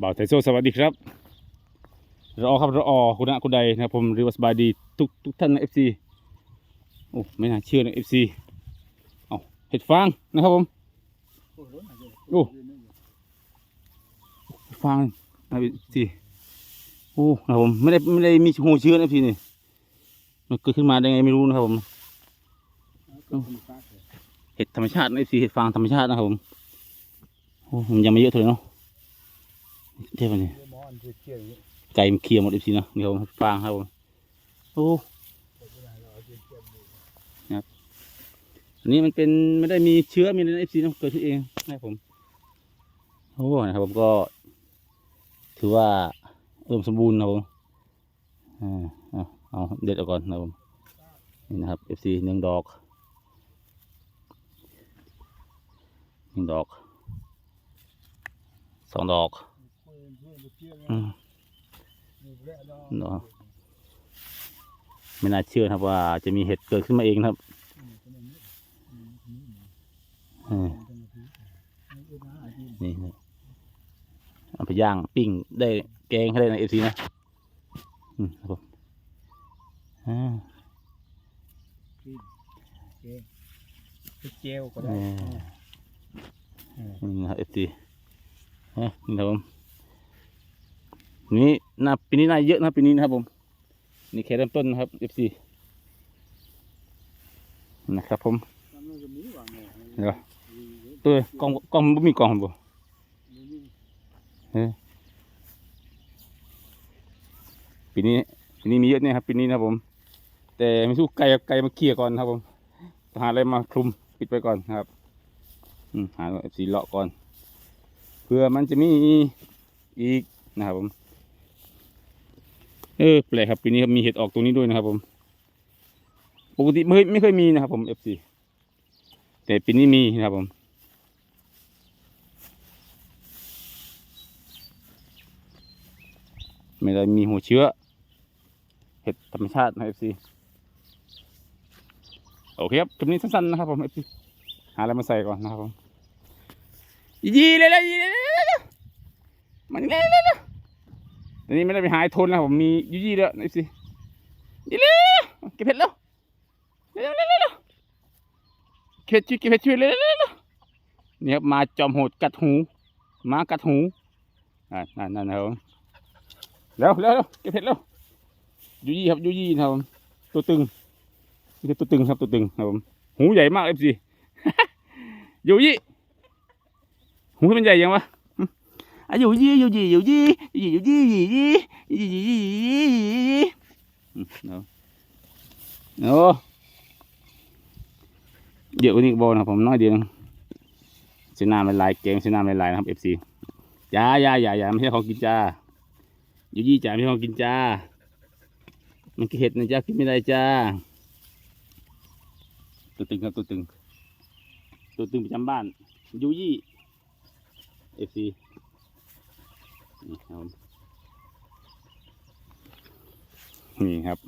บ่าวไทโซสวัสดีครับรอครับรอคุณะคุณใดนะครับผมรือว่าสบายดีทุกทุกท่านในเอฟซีโอ้ไม่น่าเชื่อนะเอฟซีเอาเห็ดฟางนะครับผมโอ้เห็ดฟางนะเอฟซีโอ้นะครับผมไม่ได้ไม่ได้มีหูเชื้อนะเอฟซีนี่มันเกิดขึ้นมาได้ไงไม่รู้นะครับผมเห็ดธรรมชาตินะเอฟซีเห็ดฟางธรรมชาตินะครับผมโอ้มันยังไม่เยอะเท่าไหร่เนาะ เท่านี้ไก่มันเคลียร์หมดเอฟซีนาะนี่ครับผมฟางครับผมโอ้นะครับอันนี้มันเป็นไม่ได้มีเชื้อมีอะไรเอฟซีนะเกิดขึ้นเองนะผมโอ้นะครับผมก็ ถือว่าเริ่มสมบูรณ์นะผมอ่าเอาเอาเด็ดออกก่อนนะผมนี่นะครับเอฟซีหนึ่งดอกหนึ่งดอกสองดอก อืมเนาะไม่น่าเชื่อครับว่าจะมีเห็ดเกิดขึ้นมาเองครับนี่เอาไปย่างปิ้งได้แกงให้ได้ในเอฟซีนะอืมครับผมอ่าเจลก็ได้นี่นะเอฟซีนี่ครับผม นี่น่าปีนี้น่าเยอะนะครับปีนี้นะครับผม นี่แค่เริ่มต้นนะครับเอฟซีนะครับผมเดี๋ยวตัวกล้องกล้องบ่มีกล้องบ่เฮ้ปีนี้ปีนี้มีเยอะเนี่ยครับปีนี้นะครับผม แต่ไม่สู้ไก่ไก่มาเคลียก่อนครับผมหาอะไรมาคลุมปิดไปก่อนครับหาสีเลาะก่อน เพื่อมันจะมีอีกนะครับผม เออแปลกครับปีนี้ครับมีเห็ดออกตรงนี้ด้วยนะครับ ผม ปกติไม่เคยไม่เคยมีนะครับ ผมเอฟซีแต่ปีนี้มีนะครับผมไม่ได้มีหัวเชื้อ เห็ดธรรมชาตินะเอฟซีโอเคครับคลิปนี้สั้นๆนะครับผมเอฟซีหาอะไรมาใส่ก่อนนะครับผมยีเลยเลยยีเลยเลยมันเลยเลย อนนี้ไม่ได้ไปหายทนนะครับผมมียูยี่แล้วเอฟซียีเลยเก็บเห็ดแล้วเร็วเร็วเร็วเร็วเข็ดช่วยเก็บเห็ดช่วเลยเนี่ยครับมาจอมโหดกัดหูมากัดหูอ่านั่นนั่นนะครับผมเร็วเร็วเก็บเห็ดเร็วยูยี่ครับยูยี่นะครับผมตัวตึงนี่คือตัวตึงครับตัวตึงครับผมหูใหญ่มากเอฟซียูยี่หูมันใหญ่ยังวะ หึอะยูยี่ยูยี่ยูยี่ยูยี่ยูยี่ยูยี่ยูยี่ยูยี่ยูยี่อืมเอาโอ้เยอะกว่านี้ก็บอนะครับผมน้อยเดียวนึงเส้นน้ำลายๆแกงเส้นน้ำลายๆนะครับเอฟซีจ้าอย่าอย่าอย่าไม่ใช่ของกินจ้าอยู่ยี่จ้าไม่ใช่ของกินจ้า มันคือเห็ดนะจ้ากินไม่ได้จ้าตัวตึงครับตัวตึงตัวตึงประจำบ้านยูยี่เอฟซี นี่ครับนี่ครับ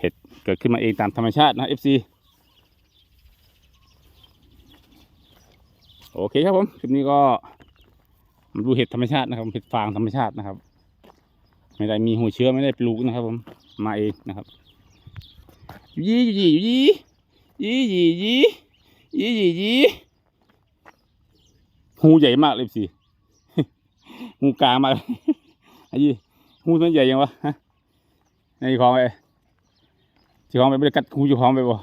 เห็ดเกิดขึ้นมาเองตามธรรมชาตินะเอฟซีโอเคครับผมคลิปนี้ก็มาดูเห็ดธรรมชาตินะครับเห็ดฟางธรรมชาตินะครับ ไม่ได้มีหัวเชื้อไม่ได้ปลูกนะครับ ผมมาเองนะครับยี่ยี่ยี่ยี่ยี่ยี่ยี่ยี่ยี่หูใหญ่มากเลยสิ หูกลางมาไอ้ยี่หูตัวใหญ่ยังวะฮะในคลองไปจีคลองไปไม่ได้กัดหูจีคลองไปบ่